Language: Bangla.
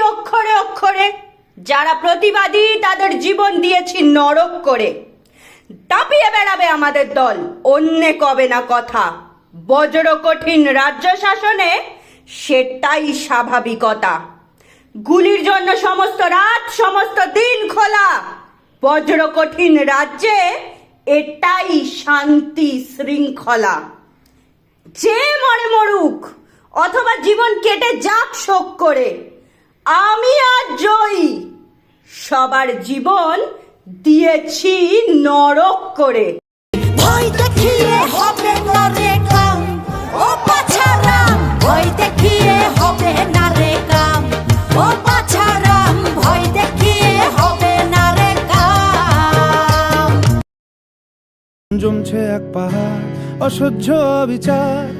অক্ষরে অক্ষরে, যারা প্রতিবাদী তাদের জীবন দিয়েছি নরক করে। তাপিয়ে বেড়াবে আমাদের দল, অন্যে কবে না কথা। বজ্র কঠিন রাজ্য শাসনে সেটাই স্বাভাবিকতা। গুলির জন্য সমস্ত রাত, সমস্ত দিন খোলা। বজ্র কঠিন রাজ্যে এটাই শান্তি শৃঙ্খলা। যে মরে মরুক, অথবা জীবন কেটে যাক শোক করে আমি আজ জয়ী। সবার জীবন দিয়েছি নরক করে। ভয় দেখিয়ে হবে না রে কাম ও পাছারাম ভয় দেখিয়ে হবে না রে কাম ও পাছারাম ভয় দেখিয়ে হবে না রে কাম জমছে এক পাহাড় অসহ্য বিচার